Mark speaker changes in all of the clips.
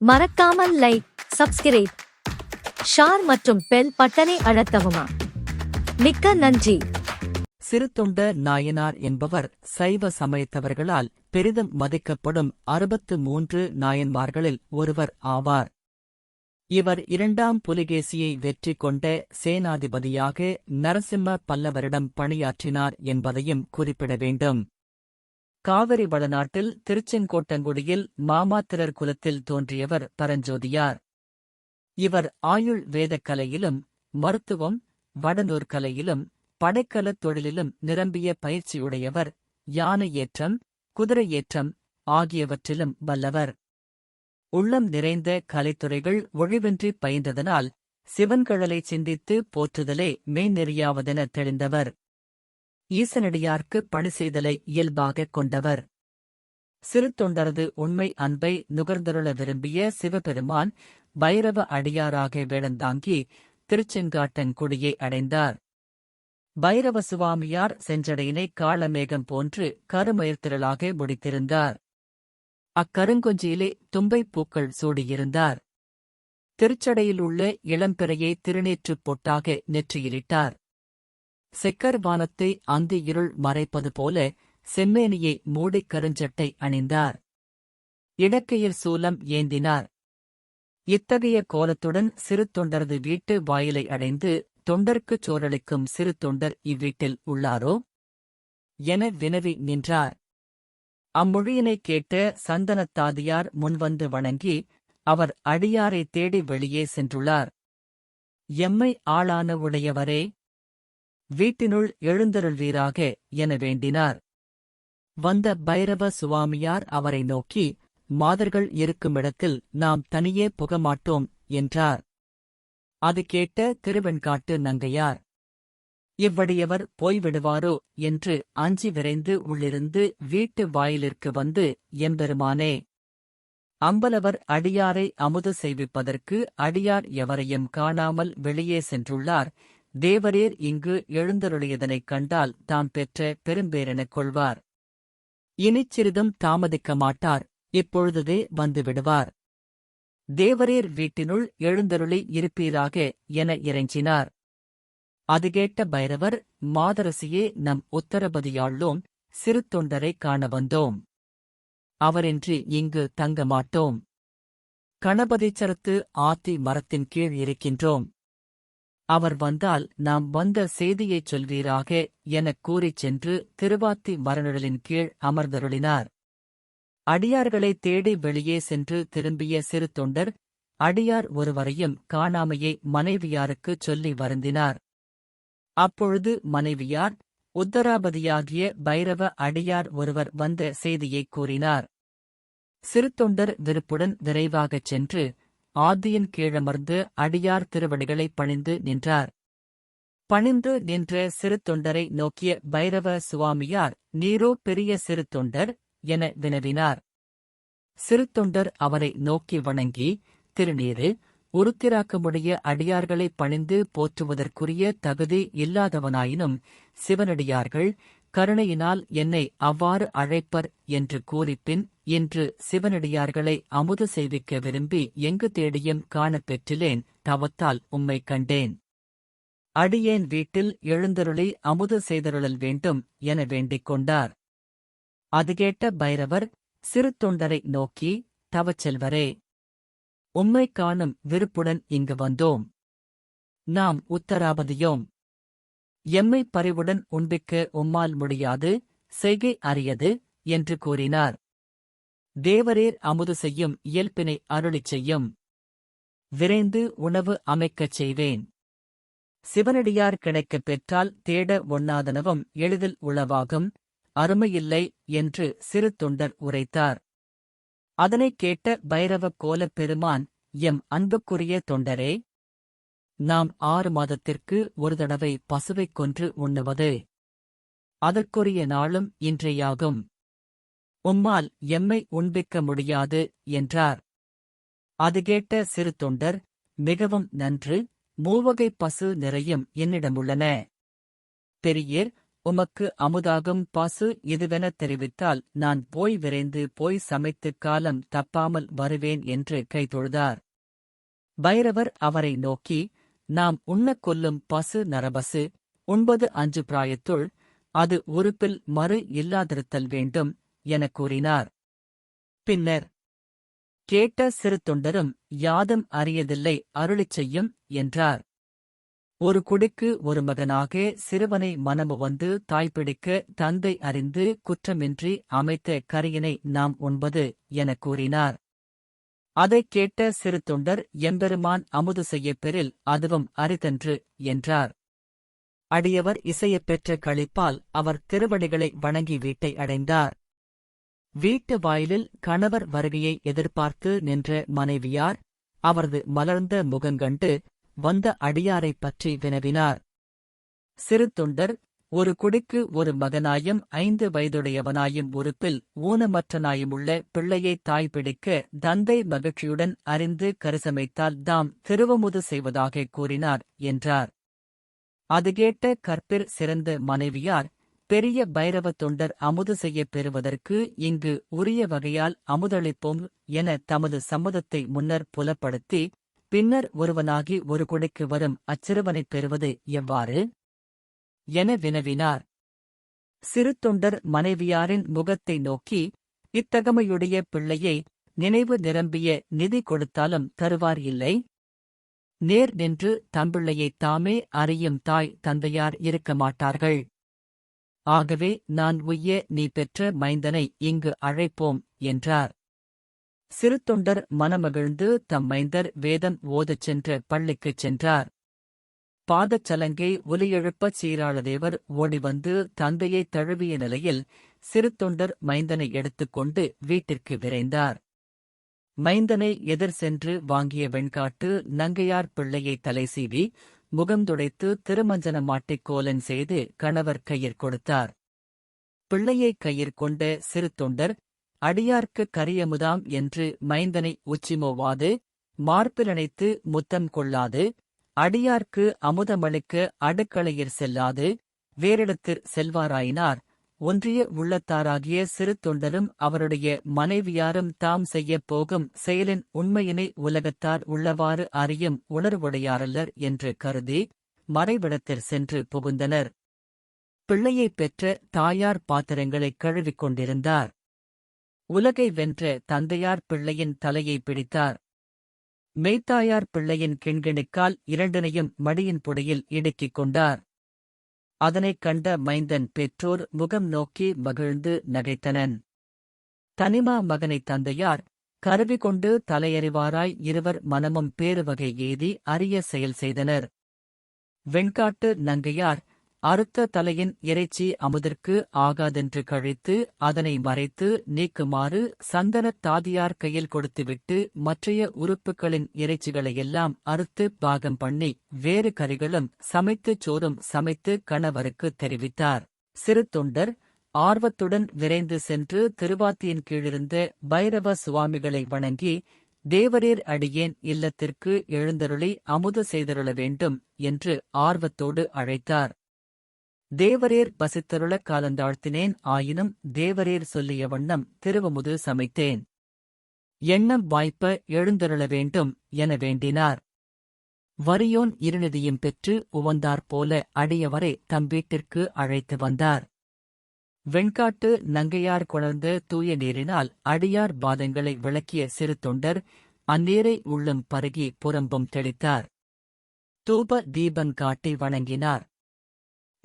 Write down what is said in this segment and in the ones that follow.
Speaker 1: மறக்காமல் like subscribe ஷார் மற்றும் bell பட்டனை அழுத்தவுமா. மிக்க நன்றி.
Speaker 2: சிறுத்தொண்ட நாயனார் என்பவர் சைவ சமயத்தவர்களால் பெரிதும் மதிக்கப்படும் அறுபத்து மூன்று நாயன்மார்களில் ஒருவர் ஆவார். இவர் இரண்டாம் புலிகேசியை வெற்றி கொண்ட சேனாதிபதியாக நரசிம்ம பல்லவரிடம் பணியாற்றினார் என்பதையும் குறிப்பிட வேண்டும். காவிரி வளநாட்டில் திருச்செங்கோட்டங்குடியில் மாமாத்திரர் குலத்தில் தோன்றியவர் பரஞ்சோதியார். இவர் ஆயுள் வேதக்கலையிலும் மருத்துவம் வடநூர் கலையிலும் படைக்கலத் தொழிலிலும் நிரம்பிய பயிற்சியுடையவர். யானை ஏற்றம் குதிரை ஏற்றம் ஆகியவற்றிலும் வல்லவர். உள்ளம் நிறைந்த கலைத்துறைகள் ஒழிவின்றி பயின்றதனால் சிவன்கழலை சிந்தித்து போற்றுதலே மெய்நெறியாவதென தெளிந்தவர். ஈசனடியார்க்கு பணி செய்தலை இயல்பாகக் கொண்டவர். சிறு தொண்டரது உண்மை அன்பை நுகர்ந்தருள விரும்பிய சிவபெருமான் பைரவ அடியாராக வேடந்தாங்கி திருச்செங்காட்டங்குடியை அடைந்தார். பைரவ சுவாமியார் செஞ்சடையினை காளமேகம் போன்று கருமயிர்த்திரளாக முடித்திருந்தார். அக்கருங்கொஞ்சியிலே தும்பைப் பூக்கள் சூடியிருந்தார். திருச்சடையிலுள்ள இளம்பிறையை திருநேற்றுப் பொட்டாக நெற்றியிலிட்டார். செக்கர்வானத்தை அந்தி இருள் மறைப்பது போல செம்மேனியை மூடிக் கருஞ்சட்டை அணிந்தார். இடக்கையில் சூலம் ஏந்தினார். இத்தகைய கோலத்துடன் சிறு தொண்டரது வீட்டு வாயிலை அடைந்து தொண்டர்க்குச் சோரளிக்கும் சிறு தொண்டர் இவ்வீட்டில் உள்ளாரோ? என வினவி நின்றார். அம்மொழியினைக் கேட்ட சந்தனத்தாதியார் முன்வந்து வணங்கி அவர் அடியாரை தேடி வெளியே சென்றுள்ளார். எம்மை ஆளான உடையவரே வீட்டினுள் எழுந்தருள்வீராக என வேண்டினார். வந்த பைரவ சுவாமியார் அவரை நோக்கி மாதர்கள் இருக்குமிடத்தில் நாம் தனியே புகமாட்டோம் என்றார். அது கேட்ட திருவெண்காட்டு நங்கையார் இவ்வடியவர் போய்விடுவாரோ? என்று அஞ்சி விரைந்து உள்ளிருந்து வீட்டு வாயிலிற்கு வந்து எம்பெருமானே அம்பலவர் அடியாரை அமுது செய்விப்பதற்கு அடியார் எவரையும் காணாமல் வெளியே சென்றுள்ளார். தேவரீர் இங்கு எழுந்தருளியதனைக் கண்டால் தாம் பெற்ற பெரும்பேரெனக் கொள்வார். இனிச் சிறிதும் தாமதிக்க மாட்டார் இப்பொழுதே வந்துவிடுவார் தேவரீர் வீட்டினுள் எழுந்தருளி இருப்பீராக என இறைஞ்சினார் அது கேட்ட பைரவர் மாதரசியே நம் உத்தரபதியாள்ளோம் சிறு தொண்டரை காண வந்தோம். அவரின்றி இங்கு தங்க மாட்டோம். கணபதிச்சரத்து ஆத்தி மரத்தின் கீழ் இருக்கின்றோம். அவர் வந்தால் நாம் வந்த செய்தியைச் சொல்வீராக எனக் கூறிச் சென்று திருவாத்தி மரநிழலின் கீழ் அமர்ந்தருளினார். அடியார்களை தேடி வெளியே சென்று திரும்பிய சிறு தொண்டர் அடியார் ஒருவரையும் காணாமையை மனைவியாருக்குச் சொல்லி வருந்தினார். அப்பொழுது மனைவியார் உத்தராபதியாகிய பைரவ அடியார் ஒருவர் வந்த செய்தியைக் கூறினார் சிறு தொண்டர் விருப்புடன் விரைவாகச் சென்று ஆதியின் கீழமர்ந்து அடியார் திருவடிகளைப் பணிந்து நின்றார். பணிந்து நின்ற சிறு தொண்டரை நோக்கிய பைரவ சுவாமியார் நீரோ பெரிய சிறு தொண்டர் என வினவினார். சிறு தொண்டர் அவரை நோக்கி வணங்கி திருநீரு உருத்திராக்கமுடைய அடியார்களைப் பணிந்து போற்றுவதற்குரிய தகுதி இல்லாதவனாயினும் சிவனடியார்கள் கருணையினால் என்னை அவ்வாறு அழைப்பர் என்று கூறிப்பின் இன்று சிவனடியார்களை அமுது செய்விக்க விரும்பி எங்கு தேடியும் காணப் பெற்றிலேன் தவத்தால் உம்மை கண்டேன். அடியேன் வீட்டில் எழுந்தருளி அமுது செய்தருளல் வேண்டும் என வேண்டிக் கொண்டார். அது கேட்ட பைரவர் சிறு தொண்டரை நோக்கி தவச்செல்வரே உம்மை காணும் விருப்புடன் இங்கு வந்தோம். நாம் உத்தராபதியோம். எம்மை பறிவுடன் உண்பிக்க உம்மால் முடியாது செய்கை அறியது என்று கூறினார். தேவரேர் அமுது செய்யும் இயல்பினை அருளிச் செய்யும். விரைந்து உணவு அமைக்கச் செய்வேன். சிவனடியார் கிடைக்கப் பெற்றால் தேட ஒண்ணாதனவும் எளிதில் உளவாகும். அருமையில்லை என்று சிறு தொண்டர் உரைத்தார். அதனைக் கேட்ட பைரவ கோலப் பெருமான் எம் அன்புக்குரிய தொண்டரே நாம் ஆறு மாதத்திற்கு ஒரு தடவை பசுவைக் கொன்று உண்ணுவது. அதற்குரிய நாளும் இன்றையாகும். உம்மால் எம்மை உண்பிக்க முடியாது என்றார். அது கேட்ட சிறு தொண்டர் மிகவும் நன்று மூவகைப் பசு நிறையும் என்னிடமுள்ளன. பெரியர் உமக்கு அமுதாகும் பசு இதுவென தெரிவித்தால் நான் போய் விரைந்து போய் சமைத்துக் காலம் தப்பாமல் வருவேன் என்று கைதொழுதார் பைரவர் அவரை நோக்கி நாம் உண்ணக் கொல்லும் பசு நரபசு ஒன்பது அஞ்சு பிராயத்துள் அது உறுப்பில் மறு இல்லாதிருத்தல் வேண்டும் எனக் கூறினார். பின்னர் கேட்ட சிறு தொண்டரும் யாதும் அறியதில்லை அருளிச் செய்யும் என்றார். ஒரு குடிக்கு ஒரு மகனாக சிறுவனை மனமு வந்து தாய்ப்பிடிக்க தந்தை அறிந்து குற்றமின்றி அமைத்த கரியினை நாம் உண்பது எனக் கூறினார். அதைக் கேட்ட சிறு தொண்டர் எம்பெருமான் அமுது செய்யப் பெறில் அதுவும் அரிதன்று என்றார். அடியவர் இசையப் பெற்ற களிப்பால் அவர் திருவடிகளை வணங்கி வீட்டை அடைந்தார். வீட்டு வாயிலில் கணவர் வருகையை எதிர்பார்த்து நின்ற மனைவியார் அவரது மலர்ந்த முகங்கண்டு வந்த அடியாரைப் பற்றி வினவினார். சிறு தொண்டர் ஒரு குடிக்கு ஒரு மகனாயும் ஐந்து வயதுடையவனாயும் உறுப்பில் ஊனமற்றனாயுமுள்ள பிள்ளையை தாய் பிடிக்க தந்தை மகிழ்ச்சியுடன் அறிந்து கரிசமைத்தால் தாம் திருவமுது செய்வதாகக் கூறினார் என்றார். அது கேட்ட கற்பிற் சிறந்த மனைவியார் பெரிய பைரவ தொண்டர் அமுது செய்யப் பெறுவதற்கு இங்கு உரிய வகையால் அமுதளிப்போம் என தமது சம்மதத்தை முன்னர் புலப்படுத்தி பின்னர் ஒருவனாகி ஒரு குடைக்கு வரும் அச்சிறுவனைப் பெறுவது எவ்வாறு? என வினவினார். சிறு தொண்டர் மனைவியாரின் முகத்தை நோக்கி இத்தகமையுடைய பிள்ளையை நினைவு நிரம்பிய நிதி கொடுத்தாலும் தருவார் இல்லை? நேர் நின்று தம்பிள்ளையைத் தாமே அறியும் தாய் தந்தையார் இருக்க மாட்டார்கள். ஆகவே நான் உய்ய நீ பெற்ற மைந்தனை இங்கு அழைப்போம் என்றார். சிறுத்தொண்டர் மனமகிழ்ந்து தம் மைந்தர் வேதம் ஓதச் சென்ற பள்ளிக்குச் சென்றார். பாதச்சலங்கை ஒலியெழுப்பச் சீராளதேவர் ஓடிவந்து தந்தையை தழுவிய நிலையில் சிறுத்தொண்டர் மைந்தனை எடுத்துக்கொண்டு வீட்டிற்கு விரைந்தார். மைந்தனை எதிர் சென்று வாங்கிய வெண்காட்டு நங்கையார் பிள்ளையை தலைசீவி முகந்துடைத்து திருமஞ்சன மாட்டிக்கோலன் செய்து கணவர் கையிற் கொடுத்தார். பிள்ளையை கையிற் கொண்ட சிறு தொண்டர் அடியார்க்கு கரியமுதாம் என்று மைந்தனை உச்சிமோவாது மார்பிலணைத்து முத்தம் கொள்ளாது அடியார்க்கு அமுதமளிக்க அடுக்களையிற் செல்லாது வேறிடத்திற் செல்வாராயினார் ஒன்றிய உள்ளத்தாராகிய சிறு தொண்டரும் அவருடைய மனைவியாரும் தாம் செய்யப் போகும் செயலின் உண்மையினை உலகத்தார் உள்ளவாறு அறியும் உணர்வுடையாரல்லர் என்று கருதி மறைவிடத்திற் சென்று புகுந்தனர். பிள்ளையைப் பெற்ற தாயார் பாத்திரங்களைக் கழுவிக் கொண்டிருந்தார். உலகை வென்ற தந்தையார் பிள்ளையின் தலையை பிடித்தார். மெய்த்தாயார் பிள்ளையின் கிண்கிணிக்கால் இரண்டனையும் மடியின் புடையில் இடுக்கிக் கொண்டார். அதனைக் கண்ட மைந்தன் பெற்றோர் முகம் நோக்கி மகிழ்ந்து நகைத்தனன். தனிமா மகனைத் தந்தையார் கருவி கொண்டு தலையறிவாராய் இருவர் மனமும் பேருவகை ஏதி அரிய செயல் செய்தனர். வெண்காட்டு நங்கையார் அறுத்த தலையின் இறைச்சி அமுதற்கு ஆகாதென்று கழித்து அதனை மறைத்து நீக்குமாறு சந்தனத் தாதியார் கையில் கொடுத்துவிட்டு மற்றைய உறுப்புகளின் இறைச்சிகளையெல்லாம் அறுத்து பாகம் பண்ணி வேறு கறிகளும் சமைத்துச் சோறும் சமைத்து கணவருக்கு தெரிவித்தார். சிறு தொண்டர் ஆர்வத்துடன் விரைந்து சென்று திருவாத்தியின் கீழிருந்த பைரவ சுவாமிகளை வணங்கி தேவரீர் அடியேன் இல்லத்திற்கு எழுந்தருளி அமுது செய்தருள வேண்டும் என்று ஆர்வத்தோடு அழைத்தார். தேவரேர் பசித்தருளக் காலந்தாழ்த்தினேன் ஆயினும் தேவரேர் சொல்லிய வண்ணம் திருவமுது சமைத்தேன். எண்ணம் வாய்ப்ப எழுந்தருள வேண்டும் என வேண்டினார். வரியோன் இருநிதியும் பெற்று உவந்தாற்போல அடியவரை தம் வீட்டிற்கு அழைத்து வந்தார். வெண்காட்டு நங்கையார் கொணர்ந்த தூய நீரினால் அடியார் பாதங்களை விளக்கிய சிறு தொண்டர் அந்நீரை உள்ளம் பருகி புறம்பும் தெளித்தார். தூப தீபன் காட்டி வணங்கினார்.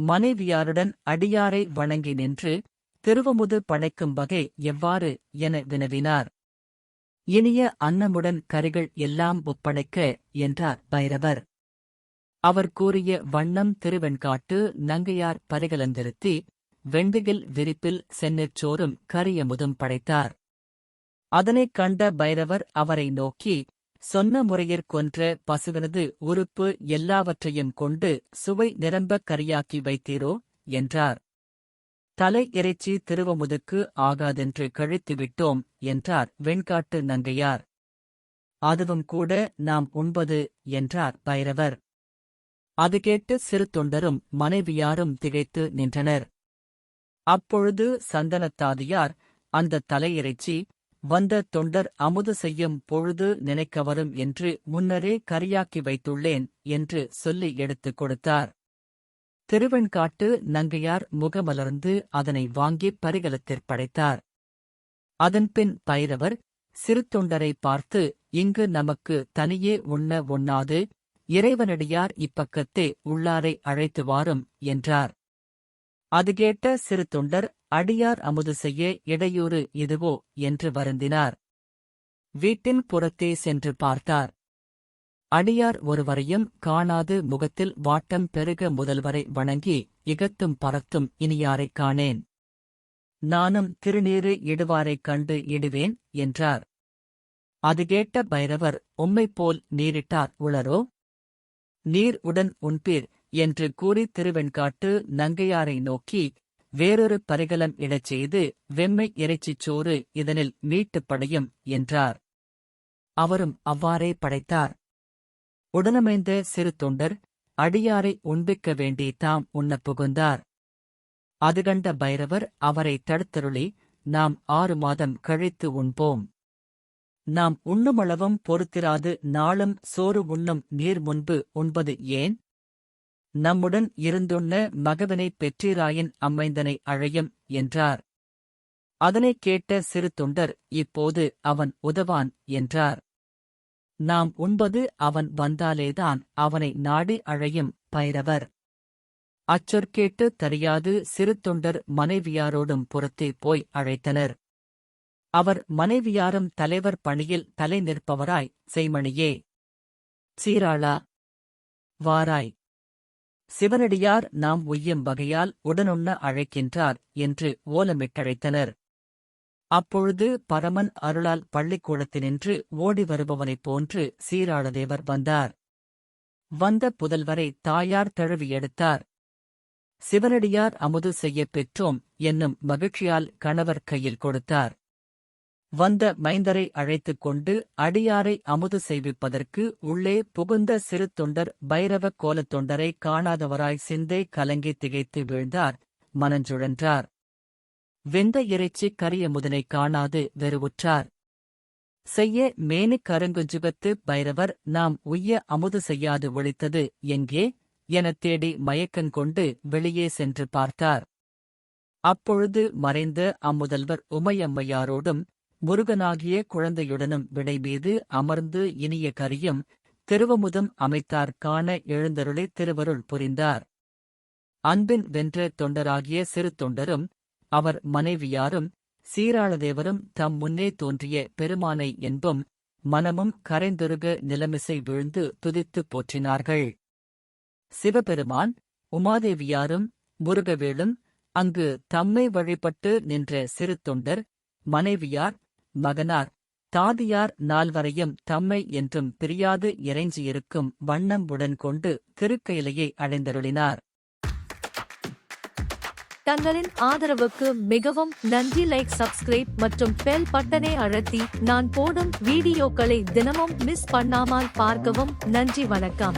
Speaker 2: மனைவியாருடன் அடியாரை வணங்கி நின்று திருவமுது படைக்கும் வகை எவ்வாறு என வினவினார். இனிய அன்னமுடன் கரிகள் எல்லாம் ஒப்படைக்க என்றார் பைரவர். அவர் கூறிய வண்ணம் திருவெண்காட்டு நங்கையார் பரிகலந்திருத்தி வெண்டுகில் விரிப்பில் சென்னிற்சோறும் கரியமுதும் படைத்தார். அதனைக் கண்ட பைரவர் அவரை நோக்கி சொன்ன முறையிற் கொன்ற பசுவினது உறுப்பு எல்லாவற்றையும் கொண்டு சுவை நிரம்பக் கரியாக்கி வைத்தீரோ என்றார். தலை இறைச்சி திருவமுதுக்கு ஆகாதென்று கழித்துவிட்டோம் என்றார் வெண்காட்டு நங்கையார். அதுவும் கூட நாம் உண்பது என்றார் பைரவர். அது கேட்டு சிறு தொண்டரும் மனைவியாரும் திகைத்து நின்றனர். அப்பொழுது சந்தனத்தாதியார் அந்த தலையிறைச்சி வந்த தொண்டர் அமுது செய்யும் பொழுது நினைக்க வரும் என்று முன்னரே கரியாக்கி வைத்துள்ளேன் என்று சொல்லி எடுத்துக் கொடுத்தார். திருவெண்காட்டு நங்கையார் முகமலர்ந்து அதனை வாங்கிப் பரிகலத்திற் படைத்தார். அதன்பின் பைரவர் சிறு தொண்டரை பார்த்து இங்கு நமக்கு தனியே உண்ண ஒண்ணாது இறைவனடியார் இப்பக்கத்தே உள்ளாரை அழைத்து வாரும் என்றார். அது கேட்ட சிறு தொண்டர் அடியார் அமுது செய்ய இடையூறு இதுவோ என்று வருந்தினார். வீட்டின் புறத்தே சென்று பார்த்தார். அடியார் ஒருவரையும் காணாது முகத்தில் வாட்டம் பெருக முதல்வரை வணங்கி இகத்தும் பறத்தும் இனியாரைக் காணேன். நானும் திருநீறு இடுவாரைக் கண்டு இடுவேன் என்றார். அது கேட்ட பைரவர் உம்மைப்போல் நீரிட்டார் உளரோ? நீர் உடன் உண்பீர் என்று கூறி திருவெண்காட்டு நங்கையாரை நோக்கி வேறொரு பரிகலம் இடச் செய்து வெம்மை இறைச்சிச் சோறு இதனில் மீட்டுப் படையும் என்றார். அவரும் அவ்வாறே படைத்தார். உடனமைந்த சிறு தொண்டர் அடியாரை உண்பிக்க வேண்டி தாம் உண்ணப் புகுந்தார். அது கண்ட பைரவர் அவரை தடுத்தருளி நாம் ஆறு மாதம் கழித்து உண்போம். நாம் உண்ணுமளவும் பொறுத்திராது நாளும் சோறு உண்ணும் நீர் முன்பு உண்பது ஏன்? நம்முடன் இருந்துண்ண மகவனைப் பெற்றீராயின் அம்மைந்தனை அழையும் என்றார். அதனைக் கேட்ட சிறு தொண்டர் இப்போது அவன் உதவான் என்றார். நாம் உண்பது அவன் வந்தாலேதான் அவனை நாடி அழையும் பைரவர். அச்சொற்கேட்டு தறியாது சிறு தொண்டர் மனைவியாரோடும் புறத்தே போய் அழைத்தனர். அவர் மனைவியாரும் தலைவர் பணியில் தலை நிற்பவராய் செய்மணியே. சீராளா. வாராய். சிவனடியார் நாம் உய்யும் வகையால் உடனுண்ண அழைக்கின்றார் என்று ஓலமிட்டழைத்தனர். அப்பொழுது பரமன் அருளால் பள்ளிக்கூடத்தினின்று ஓடி வருபவனைப் போன்று சீராளதேவர் வந்தார். வந்த புதல்வரை தாயார் தழுவி எடுத்தார். சிவனடியார் அமுது செய்யப் பெற்றோம் என்னும் மகிழ்ச்சியால் கணவர் கையில் கொடுத்தார். வந்த மைந்தரை அழைத்துக் கொண்டு அடியாரை அமுது செய்விப்பதற்கு உள்ளே புகுந்த சிறு தொண்டர் பைரவ கோலத் தொண்டரை காணாதவராய் சிந்தை கலங்கி திகைத்து வீழ்ந்தார். மனஞ்சுழன்றார். வெந்த இறைச்சி கரிய முதனை காணாது வெறுவுற்றார். செய்ய மேனி கருங்குஞ்சுகத்து பைரவர் நாம் உய்ய அமுது செய்யாது ஒழித்தது எங்கே? எனத் தேடி மயக்கங் கொண்டு வெளியே சென்று பார்த்தார். அப்பொழுது மறைந்த அம்முதல்வர் உமையம்மையாரோடும் முருகனாகிய குழந்தையுடனும் விடைமீது அமர்ந்து இனிய கரியும் திருவமுதம் அமைத்தார் காண எழுந்தருளை திருவருள் புரிந்தார். அன்பின் வென்ற தொண்டராகிய சிறு தொண்டரும் அவர் மனைவியாரும் சீராளதேவரும் தம் முன்னே தோன்றிய பெருமானை என்பும் மனமும் கரைந்தொருக நிலமிசை விழுந்து துதித்துப் போற்றினார்கள். சிவபெருமான் உமாதேவியாரும் முருகவேளும் அங்கு தம்மை வழிபட்டு நின்ற சிறு தொண்டர் மனைவியார் மகனார் தாதியார் நால்வரையும் தம்மை என்றும் பிரியாது இறைஞ்சியிருக்கும் வண்ணம் உடன் கொண்டு திருக்கையிலையை அடைந்தருளினார்.
Speaker 1: தங்களின் ஆதரவுக்கு மிகவும் நன்றி லைக் சப்ஸ்கிரைப் மற்றும் பெல் பட்டனை அழுத்தி நான் போடும் வீடியோக்களை தினமும் மிஸ் பண்ணாமல் பார்க்கவும் நன்றி வணக்கம்.